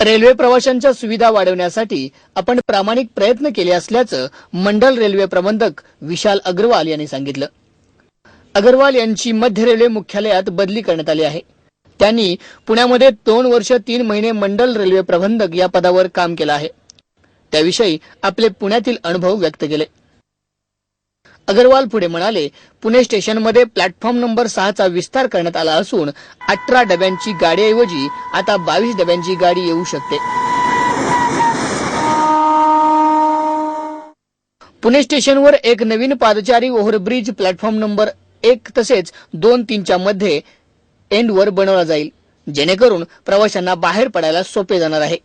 Railway प्रवाशांच्या सुविधा वाढवण्यासाठी आपण प्रामाणिक प्रयत्न केले असल्याचं मंडल रेल्वे प्रबंधक विशाल अग्रवाल यांनी सांगितलं. अग्रवाल यांची मध्य रेल्वे मुख्यालयात बदली करण्यात आली आहे. त्यांनी पुण्यामध्ये दोन वर्ष तीन महिने मंडल रेल्वे प्रबंधक या पदावर काम केलं आहे. त्याविषयी आपले पुण्यातील अनुभव व्यक्त केले. अग्रवाल पुढे म्हणाले पुणे स्टेशनमध्ये प्लॅटफॉर्म नंबर सहाचा विस्तार करण्यात आला असून अठरा डब्यांची गाडीऐवजी आता बावीस डब्यांची गाडी येऊ शकते. पुणे स्टेशनवर एक नवीन पादचारी ओव्हरब्रिज प्लॅटफॉर्म नंबर एक तसेच दोन तीनच्या मध्ये एंडवर बनवला जाईल जेणेकरून प्रवाशांना बाहेर पडायला सोपे जाणार आहे.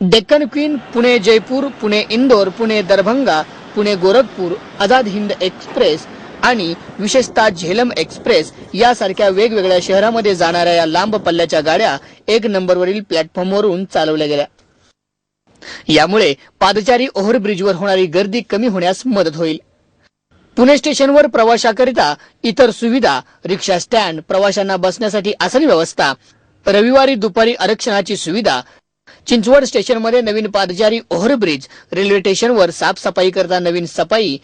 डेक्कन क्वीन पुणे जयपूर पुणे इंदोर पुणे दरभंगा पुणे गोरखपूर आझाद हिंद एक्सप्रेस आणि विशेषतः झेलम एक्सप्रेस यासारख्या वेगवेगळ्या शहरामध्ये जाणाऱ्या या लांब पल्ल्याच्या गाड्या एक नंबरवरील प्लॅटफॉर्मवरून चालवल्या गेल्या. यामुळे पादचारी ओव्हरब्रिजवर होणारी गर्दी कमी होण्यास मदत होईल. पुणे स्टेशनवर प्रवाशाकरिता इतर सुविधा रिक्षा स्टँड प्रवाशांना बसण्यासाठी आसन व्यवस्था रविवारी दुपारी आरक्षणाची सुविधा चिंचवड स्टेशनमध्ये नवीन पादचारी ओव्हरब्रिज रेल्वे स्टेशनवर साफसफाई करता नवीन सफाई.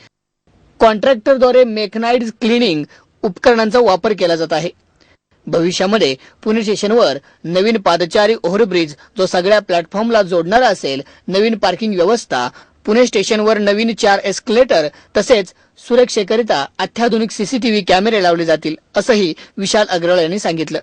कॉन्ट्रॅक्टरद्वारे मेकनाइड क्लिनिंग उपकरणांचा वापर केला जात आहे. भविष्यामध्ये पुणे स्टेशनवर नवीन पादचारी ओव्हरब्रिज जो सगळ्या प्लॅटफॉर्मला जोडणारा असेल नवीन पार्किंग व्यवस्था पुणे स्टेशनवर नवीन चार एस्कलेटर तसेच सुरक्षेकरिता अत्याधुनिक सीसीटीव्ही कॅमेरे लावले जातील असंही विशाल अग्रवाल यांनी सांगितलं.